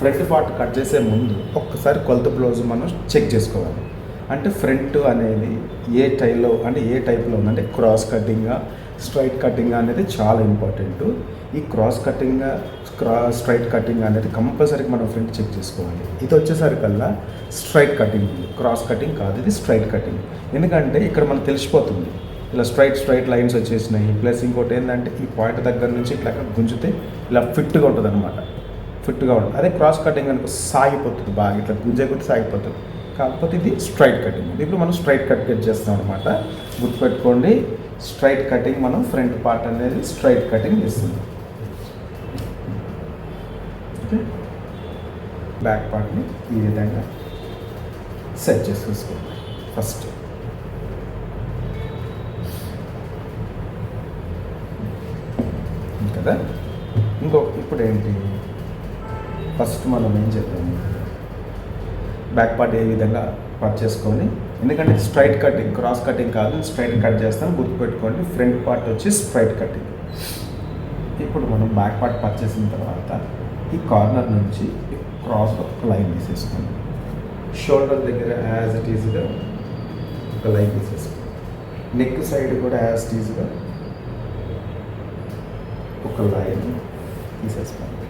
Front part cut చేసే ముందు ఒక్కసారి కొలత బ్లౌజ్ మనం చెక్ చేసుకోవాలి. అంటే ఫ్రంట్ అనేది ఏ టైలో అంటే ఏ టైప్లో ఉందంటే క్రాస్ కటింగ్ స్ట్రైట్ కటింగ్ అనేది చాలా ఇంపార్టెంట్. ఈ cross cutting cross straight cutting అనేది కంపల్సరీగా మనం ఫ్రంట్ చెక్ చేసుకోవాలి. ఇది వచ్చేసరికల్లా స్ట్రైట్ కటింగ్ క్రాస్ కటింగ్ కాదు ఇది స్ట్రైట్ కటింగ్ ఎందుకంటే ఇక్కడ మనకు తెలిసిపోతుంది. ఇలా స్ట్రైట్ స్ట్రైట్ లైన్స్ వచ్చేసినాయి. ప్లస్ ఇంకోటి ఏంటంటే ఈ పాయింట్ దగ్గర నుంచి ఇట్లా గుంజితే ఇలా ఫిట్గా ఉంటుంది అనమాట ఫిట్గా ఉంటుంది. అదే క్రాస్ కటింగ్ అనుకో సాగిపోతుంది బాగా. ఇట్లా గుంజే గుర్తు సాగిపోతుంది. కాకపోతే ఇది స్ట్రైట్ కటింగ్. ఇప్పుడు మనం స్ట్రైట్ కట్ కట్ చేస్తాం అనమాట గుర్తుపెట్టుకోండి స్ట్రైట్ కటింగ్ మనం ఫ్రంట్ పార్ట్ అనేది స్ట్రైట్ కటింగ్ చేస్తుంది. ఓకే? బ్యాక్ పార్ట్ని ఈ విధంగా సెట్ చేసేసుకోండి ఫస్ట్. కదా? ఇంకో ఇప్పుడు ఏంటి ఫస్ట్ మనం ఏం చెప్పాము బ్యాక్ పార్ట్ ఏ విధంగా కట్ చేసుకొని ఎందుకంటే స్ట్రైట్ కటింగ్ క్రాస్ కటింగ్ కాదు స్ట్రైట్ కట్ చేస్తాం గుర్తుపెట్టుకోండి ఫ్రంట్ పార్ట్ వచ్చి స్ట్రైట్ కటింగ్ ఇప్పుడు మనం బ్యాక్ పార్ట్ కట్ చేసిన తర్వాత ఈ కార్నర్ నుంచి క్రాస్ ఒక లైన్ తీసేసుకోండి షోల్డర్ దగ్గర యాజ్ ఇట్ ఈజ్గా ఒక లైన్ తీసేసుకోండి నెక్ సైడ్ కూడా యాజ్ ఇట్ ఈజ్గా ఒక లైన్ తీసేసుకోండి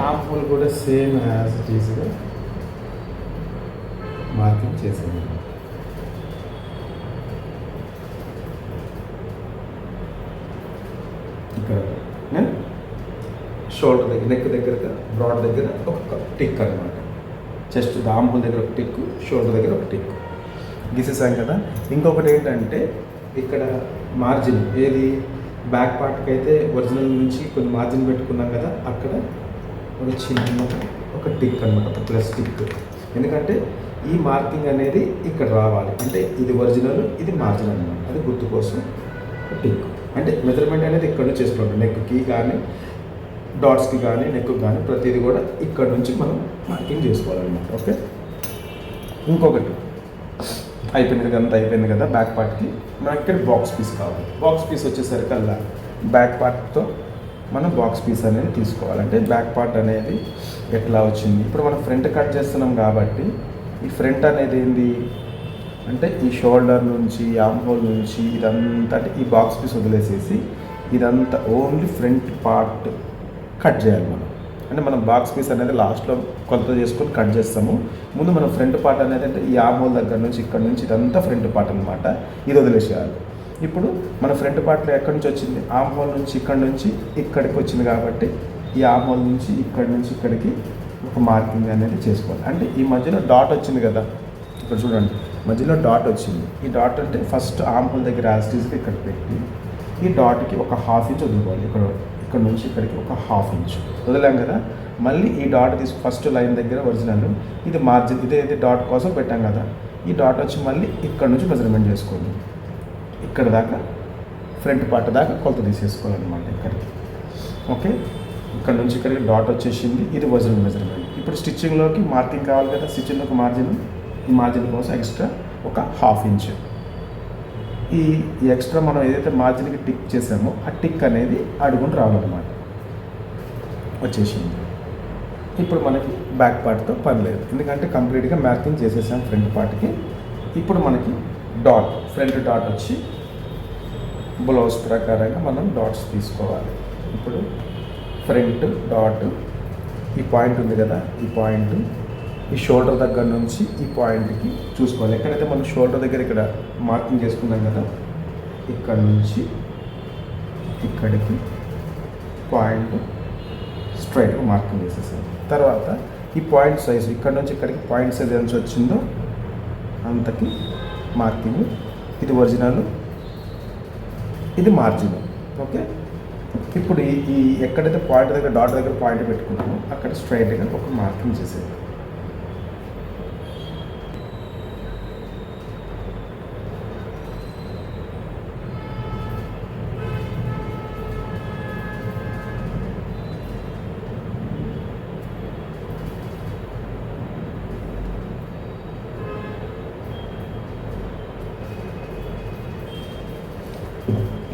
హాఫ్ హోల్ కూడా సేమ్ యాజ్ ఇట్ ఈస్గా మార్కింగ్ చేసేది. ఇక్కడ షోల్డర్ దగ్గర నెక్ దగ్గర బ్రాడ్ దగ్గర ఒక టిక్ అనమాట చెస్ట్ దాంపుల దగ్గర ఒక టిక్ షోల్డర్ దగ్గర ఒక టిక్ గీసేసాం కదా. ఇంకొకటి ఏంటంటే ఇక్కడ మార్జిన్ ఏది బ్యాక్ పార్ట్కి అయితే ఒరిజినల్ నుంచి కొన్ని మార్జిన్ పెట్టుకున్నాం కదా అక్కడ ఒక చిన్న ఒక టిక్ అనమాట ఒక ప్లస్ టిక్. ఎందుకంటే ఈ మార్కింగ్ అనేది ఇక్కడ రావాలి. అంటే ఇది ఒరిజినల్ ఇది మార్జిన్ అనమాట అది గుర్తు కోసం టిక్. అంటే మెజర్మెంట్ అనేది ఇక్కడ నుంచి చేసుకుంటాం నెక్కి కానీ డాట్స్కి కానీ నెక్కి కానీ ప్రతిదీ కూడా ఇక్కడ నుంచి మనం మార్కింగ్ చేసుకోవాలన్నమాట. ఓకే ఇంకొకటి. అయిపోయింది కదా అంత అయిపోయింది కదా బ్యాక్ పార్ట్కి మనకి ఇక్కడ బాక్స్ పీస్ కావాలి. బాక్స్ పీస్ వచ్చేసరికల్లా బ్యాక్ పార్ట్తో మనం బాక్స్ పీస్ అనేది తీసుకోవాలంటే బ్యాక్ పార్ట్ అనేది ఎట్లా వచ్చింది? ఇప్పుడు మనం ఫ్రంట్ కట్ చేస్తున్నాం కాబట్టి ఈ ఫ్రంట్ అనేది ఏంది? అంటే ఈ షోల్డర్ నుంచి ఆమ్ హోల్ నుంచి ఇదంతా అంటే ఈ బాక్స్ పీస్ వదిలేసేసి ఇదంతా ఓన్లీ ఫ్రంట్ పార్ట్ కట్ చేయాలి మనం. అంటే మనం బాక్స్ పీస్ అనేది లాస్ట్లో కొలత చేసుకొని కట్ చేస్తాము. ముందు మనం ఫ్రంట్ పార్ట్ అనేది అంటే ఈ ఆమ్ హోల్ దగ్గర నుంచి ఇక్కడ నుంచి ఇదంతా ఫ్రంట్ పార్ట్ అనమాట ఇది వదిలేసేయాలి. ఇప్పుడు మన ఫ్రంట్ పార్ట్లో ఎక్కడి నుంచి వచ్చింది? ఆమ్ హోల్ నుంచి ఇక్కడి నుంచి ఇక్కడికి వచ్చింది కాబట్టి ఈ ఆమ్ హోల్ నుంచి ఇక్కడి నుంచి ఇక్కడికి ఒక మార్కింగ్ అనేది చేసుకోవాలి. అంటే ఈ మధ్యలో డాట్ వచ్చింది కదా? ఇక్కడ చూడండి. మధ్యలో డాట్ వచ్చింది. ఈ డాట్ అంటే ఫస్ట్ ఆమ్ హోల్ దగ్గర యాస్టీస్కి ఇక్కడ పెట్టి ఈ డాట్కి ఒక హాఫ్ ఇంచ్ వదులుకోవాలి. ఇక్కడ ఇక్కడ నుంచి ఇక్కడికి ఒక హాఫ్ ఇంచ్ వదిలాం కదా? మళ్ళీ ఈ డాట్ తీసుకు ఫస్ట్ లైన్ దగ్గర ఒరిజినల్. ఇది మార్జిన్ ఇదే డాట్ కోసం పెట్టాం కదా? ఈ డాట్ వచ్చి మళ్ళీ ఇక్కడ నుంచి మెజర్మెంట్ చేసుకోండి. ఇక్కడ దాకా ఫ్రంట్ పార్ట్ దాకా కొలత తీసేసుకోవాలన్నమాట ఇక్కడికి. ఓకే? ఇక్కడ నుంచి ఇక్కడికి డాట్ వచ్చేసింది. ఇది వజన్ మెజర్మెంట్ ఇప్పుడు స్టిచ్చింగ్లోకి మార్కింగ్ కావాలి కదా స్టిచ్చింగ్లోకి మార్జిన్ ఈ మార్జిన్ కోసం ఎక్స్ట్రా ఒక హాఫ్ ఇంచ్ ఈ ఎక్స్ట్రా మనం ఏదైతే మార్జిన్కి టిక్ చేసామో ఆ టిక్ అనేది అడుగుని రావాలన్నమాట. వచ్చేసింది. ఇప్పుడు మనకి బ్యాక్ పార్ట్తో పని లేదు. ఎందుకంటే కంప్లీట్గా మ్యాచింగ్ చేసేసాం ఫ్రంట్ పార్ట్కి ఇప్పుడు మనకి డాట్ ఫ్రంట్ డాట్ వచ్చి బ్లౌజ్ ప్రకారంగా మనం డాట్స్ తీసుకోవాలి. ఇప్పుడు ఫ్రంట్ డాట్ ఈ పాయింట్ ఉంది కదా ఈ పాయింట్ ఈ షోల్డర్ దగ్గర నుంచి ఈ పాయింట్కి చూసుకోవాలి. ఎక్కడైతే మనం షోల్డర్ దగ్గర ఇక్కడ మార్కింగ్ చేసుకున్నాం కదా ఇక్కడ నుంచి ఇక్కడికి పాయింట్ స్ట్రైట్గా మార్కింగ్ చేసేసాం తర్వాత ఈ పాయింట్ సైజు ఇక్కడ నుంచి ఇక్కడికి పాయింట్ సైజ్ ఎంత వచ్చిందో అంతకి మార్కింగ్. ఇది ఒరిజినల్ ఇది మార్జిన్ ఓకే ఇప్పుడు ఈ ఎక్కడైతే పాయింట్ దగ్గర డాట్ దగ్గర పాయింట్ పెట్టుకున్నామో అక్కడ స్ట్రైట్గా ఒక మార్కింగ్ చేసేది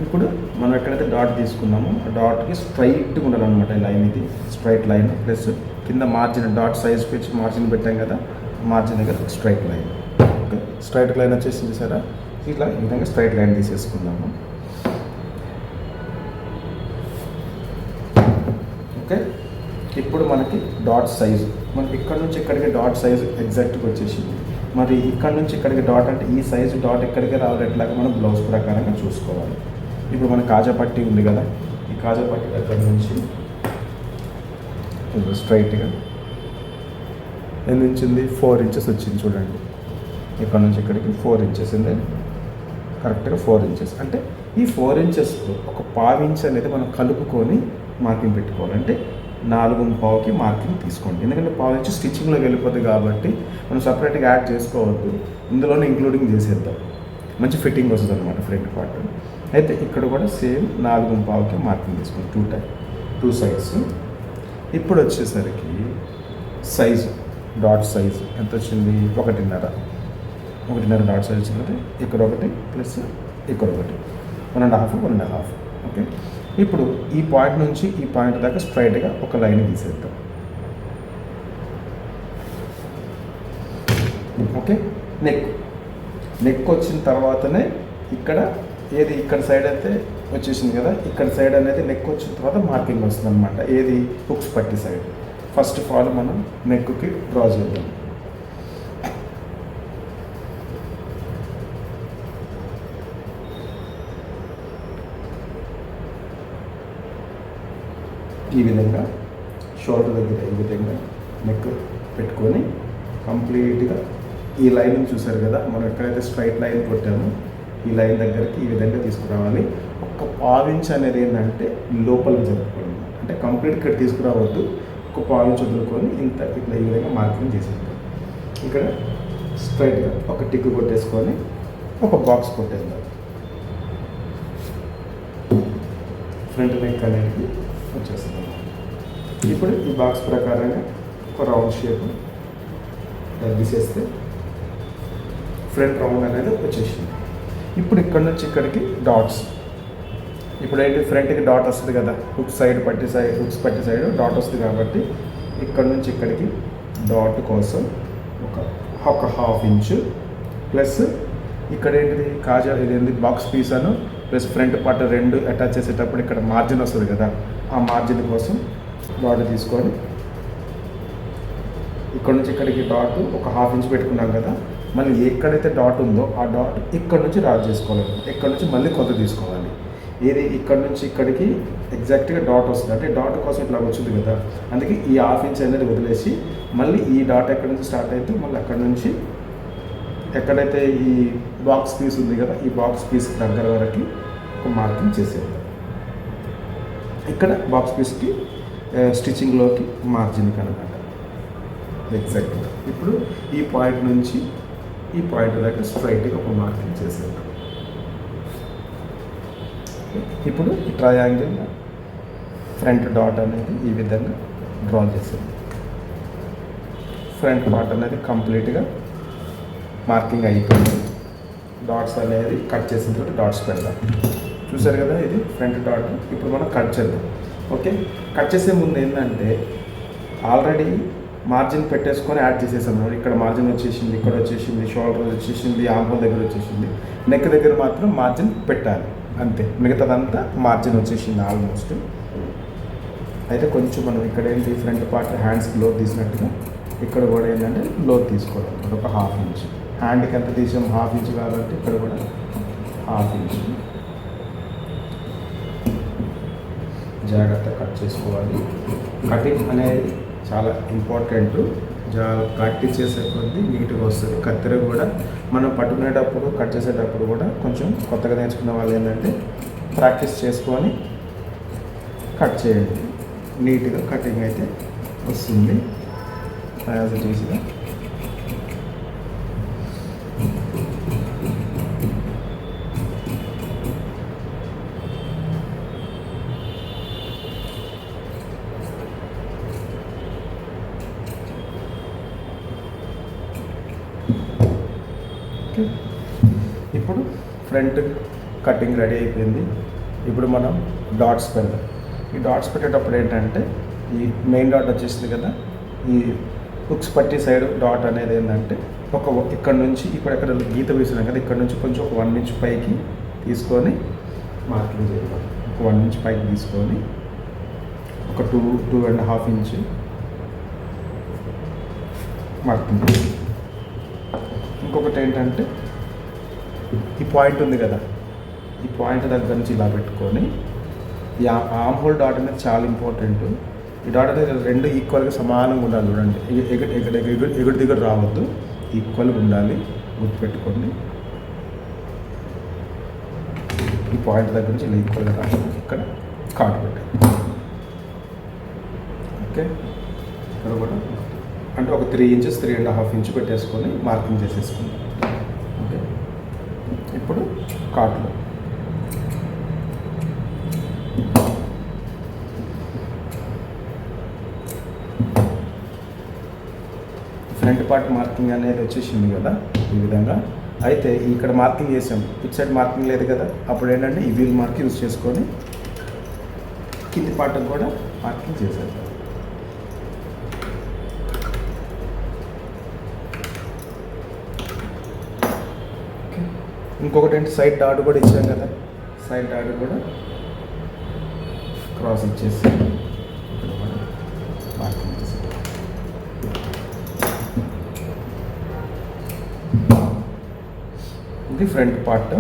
ఇప్పుడు మనం ఎక్కడైతే డాట్ తీసుకున్నామో ఆ డాట్కి స్ట్రైట్గా ఉండాలన్నమాట ఈ లైన్ ఇది. స్ట్రైట్ లైన్ ప్లస్ కింద మార్జిన్ డాట్ సైజ్ పెంచి మార్జిన్ పెట్టాం కదా మార్జిన్ దగ్గర straight line okay straight line వచ్చేసి చూసారా? ఇట్లా ఈ విధంగా స్ట్రైట్ లైన్ తీసేసుకుందాము. ఓకే ఇప్పుడు మనకి డాట్ సైజు మనకి ఇక్కడ నుంచి ఇక్కడికి డాట్ సైజు ఎగ్జాక్ట్గా వచ్చేసింది. మరి ఇక్కడ నుంచి ఇక్కడికి డాట్ అంటే ఈ సైజు డాట్ ఎక్కడికి రావాలి ఎట్లాగా మనం బ్లౌజ్ ప్రకారంగా చూసుకోవాలి. ఇప్పుడు మన కాజాపట్టి ఉంది కదా ఈ కాజాపట్టి దగ్గర నుంచి స్ట్రైట్గా ఎన్ని ఉంది ఫోర్ ఇంచెస్ వచ్చింది చూడండి. ఇక్కడ నుంచి ఇక్కడికి ఫోర్ ఇంచెస్ ఉంది. కరెక్ట్గా ఫోర్ ఇంచెస్. అంటే ఈ ఫోర్ ఇంచెస్ ఒక పావు ఇంచ్ అనేది మనం కలుపుకొని మార్కింగ్ పెట్టుకోవాలి. అంటే నాలుగు పావుకి మార్కింగ్ తీసుకోండి. ఎందుకంటే పావు ఇంచ్ స్టిచ్చింగ్లోకి వెళ్ళిపోతుంది కాబట్టి మనం సపరేట్గా యాడ్ చేసుకోవద్దు. ఇందులోనే ఇంక్లూడింగ్ చేసేద్దాం. మంచి ఫిట్టింగ్ వస్తుంది అనమాట ఫ్రంట్ పార్ట్. అయితే ఇక్కడ కూడా సేమ్ నాలుగు పావుకి మార్కింగ్ తీసుకుని టూ టైప్ టూ సైడ్స్ ఇప్పుడు వచ్చేసరికి సైజు డాట్ సైజు ఎంత వచ్చింది? ఒకటిన్నర. ఒకటిన్నర డాట్ సైజ్ వచ్చింది ఇక్కడ ఒకటి ప్లస్ ఇక్కడ ఒకటి. One and half one and half okay ఇప్పుడు ఈ పాయింట్ నుంచి ఈ పాయింట్ దాకా స్ట్రైట్గా ఒక లైన్ గీసేద్దాం ఓకే నెక్ నెక్ వచ్చిన తర్వాతనే ఇక్కడ ఏది ఇక్కడ సైడ్ అయితే వచ్చేసింది కదా ఇక్కడ సైడ్ అనేది నెక్ వచ్చిన తర్వాత మార్కింగ్ వస్తుంది అనమాట ఏది? హుక్స్ పట్టి సైడ్ ఫస్ట్ ఆఫ్ ఆల్ మనం నెక్కి డ్రా చేద్దాం. ఈ విధంగా షోల్డర్ దగ్గర ఈ విధంగా నెక్ పెట్టుకొని కంప్లీట్గా ఈ లైన్ చూసారు కదా మనం ఎక్కడైతే స్ట్రైట్ లైన్ కొట్టామో ఈ లైన్ దగ్గరికి ఈ విధంగా తీసుకురావాలి. ఒక్క పావించ్ అనేది ఏంటంటే లోపల జరుపుకోవాలి అంటే కంప్లీట్ ఇక్కడ తీసుకురావద్దు. ఒక పావించ్ వదులుకొని ఇంత ఇట్లా ఈ విధంగా మార్కింగ్ చేసేద్దాం. ఇక్కడ స్ట్రైట్గా ఒక టిక్ కొట్టేసుకొని ఒక బాక్స్ కొట్టేద్దాం. ఫ్రంట్ నెక్ అనేది వచ్చేస్తుంది. ఇప్పుడు ఈ బాక్స్ ప్రకారంగా ఒక రౌండ్ షేప్ తీసేస్తే ఫ్రంట్ రౌండ్ అనేది వచ్చేసింది. ఇప్పుడు ఇక్కడ నుంచి ఇక్కడికి డాట్స్ ఇప్పుడు ఏంటి ఫ్రంట్కి డాట్ వస్తుంది కదా. హుక్ సైడ్ పట్టి సైడ్ హుక్స్ పట్టి సైడ్ డాట్ వస్తుంది కాబట్టి ఇక్కడ నుంచి ఇక్కడికి డాట్ కోసం ఒక ఒక హాఫ్ ఇంచు ప్లస్ ఇక్కడ ఏంటిది? కాజా ఇది ఏంటి బాక్స్ పీస్ అను ప్లస్ ఫ్రంట్ పార్ట్ రెండు అటాచ్ చేసేటప్పుడు ఇక్కడ మార్జిన్ వస్తుంది కదా. ఆ మార్జిన్ కోసం డాట్ తీసుకొని ఇక్కడ నుంచి ఇక్కడికి డాట్ ఒక హాఫ్ ఇంచ్ పెట్టుకున్నాం కదా. మళ్ళీ ఎక్కడైతే డాట్ ఉందో ఆ డాట్ ఇక్కడ నుంచి డ్రా చేసుకోవాలి. ఇక్కడ నుంచి మళ్ళీ కొత్త తీసుకోవాలి. ఏది? ఇక్కడ నుంచి ఇక్కడికి ఎగ్జాక్ట్గా డాట్ వస్తుంది. అంటే డాట్ కోసం ఇట్లా వచ్చింది కదా. అందుకే ఈ హాఫ్ ఇంచ్ అనేది వదిలేసి మళ్ళీ ఈ డాట్ ఎక్కడి నుంచి స్టార్ట్ అయితే మళ్ళీ అక్కడ నుంచి ఎక్కడైతే ఈ బాక్స్ పీస్ ఉంది కదా ఈ బాక్స్ పీస్ దగ్గర వరకు ఒక మార్కింగ్ చేసేది ఇక్కడ బాక్స్ పీస్కి స్టిచ్చింగ్లోకి మార్జిన్ అనమాట ఎగ్జాక్ట్గా ఇప్పుడు ఈ పాయింట్ నుంచి ఈ పాయింట్ దాకా స్ట్రైట్గా ఒక మార్కింగ్ చేసేద్దాం ఇప్పుడు ఈ ట్రయాంగిల్ ఫ్రంట్ డాట్ అనేది ఈ విధంగా డ్రా చేసేది ఫ్రంట్ పార్ట్ అనేది కంప్లీట్గా మార్కింగ్ అయిపోయింది. డాట్స్ అనేది కట్ చేసిన తర్వాత డాట్స్ పెడదాం. చూసారు కదా ఇది ఫ్రంట్ డాట్ ఇప్పుడు మనం కట్ చేద్దాం. ఓకే కట్ చేసే ముందు ఏంటంటే ఆల్రెడీ మార్జిన్ పెట్టేసుకొని యాడ్ చేసేసాం. ఇక్కడ మార్జిన్ వచ్చేసింది ఇక్కడ వచ్చేసింది షోల్డర్ వచ్చేసింది ఆంపుల్ దగ్గర వచ్చేసింది. నెక్ దగ్గర మాత్రం మార్జిన్ పెట్టాలి. అంతే. మిగతాదంతా మార్జిన్ వచ్చేసింది ఆల్మోస్ట్. అయితే కొంచెం మనం ఇక్కడ ఏంటి ఫ్రంట్ పార్ట్ హ్యాండ్స్కి లో తీసినట్టుగా ఇక్కడ కూడా ఏంటంటే లోత్ తీసుకోవడం. ఒక హాఫ్ ఇంచ్. హ్యాండ్కి ఎంత తీసాం? హాఫ్ ఇంచ్ కాబట్టి ఇక్కడ కూడా హాఫ్ ఇంచ్. జాగ్రత్త కట్ చేసుకోవాలి. కటింగ్ అనేది చాలా ఇంపార్టెంట్ జా కట్ చేసే కొద్దీ నీట్గా వస్తుంది. కత్తెర కూడా మనం పట్టుకునేటప్పుడు కట్ చేసేటప్పుడు కూడా కొంచెం కొత్తగా నేర్చుకున్న వాళ్ళు ఏంటంటే ప్రాక్టీస్ చేసుకొని కట్ చేయండి. నీట్గా కటింగ్ అయితే వస్తుంది. As it front cutting ready అయిపోయింది. ఇప్పుడు మనం డాట్స్ పెడదాం ఈ డాట్స్ పెట్టేటప్పుడు ఏంటంటే ఈ మెయిన్ డాట్ వచ్చేసింది కదా ఈ హుక్స్ పట్టి సైడ్ డాట్ అనేది ఏంటంటే ఒక ఇక్కడ నుంచి ఇప్పుడు ఎక్కడ గీత వేసినాం కదా ఇక్కడ నుంచి కొంచెం ఒక వన్ ఇంచ్ పైకి తీసుకొని మార్కింగ్ చేయాలి ఒక వన్ ఇంచ్ పైకి తీసుకొని ఒక two two and half inch marking ఇంకొకటి ఏంటంటే ఈ పాయింట్ ఉంది కదా. ఈ పాయింట్ దగ్గర నుంచి ఇలా పెట్టుకొని ఈ ఆమ్ హోల్ డాట్ అనేది చాలా ఇంపార్టెంట్ ఈ డాట్ అనేది రెండు ఈక్వల్గా సమానంగా ఉండాలి చూడండి. ఎగ- ఎగ ఎగ ఎగుడు దిగుడు రావద్దు. ఈక్వల్గా ఉండాలి. గుర్తుపెట్టుకోండి. ఈ పాయింట్ దగ్గర నుంచి ఇలా ఈక్వల్గా రావడానికి ఇక్కడ కాటు పెట్టాలి ఓకే? ఇక్కడ కూడా. అంటే ఒక three inches three and half inch పెట్టేసుకొని మార్కింగ్ చేసేసుకుందాం. ఇప్పుడు కాట్లు ఫ్రంట్ పార్ట్ మార్కింగ్ అనేది వచ్చేసింది కదా ఈ విధంగా. అయితే ఇక్కడ మార్కింగ్ చేసాం. ఇటు సైడ్ మార్కింగ్ లేదు కదా. అప్పుడు ఏంటంటే ఈ వీల్ మార్క్ యూజ్ చేసుకొని కింది పార్ట్ కూడా మార్కింగ్ చేసేద్దాం ఇంకొకటి ఏంటి? సైడ్ డాట్ కూడా ఇచ్చాం కదా. సైడ్ డాట్ కూడా క్రాస్ ఇచ్చేసి మార్కింగ్ ఇది ఫ్రంట్ పార్ట్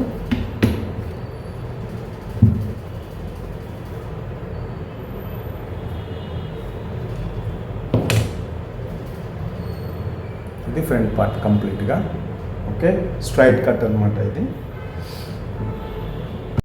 ఇది ఫ్రంట్ పార్ట్ కంప్లీట్గా ఓకే? స్ట్రైట్ కట్ అనమాట ఇది.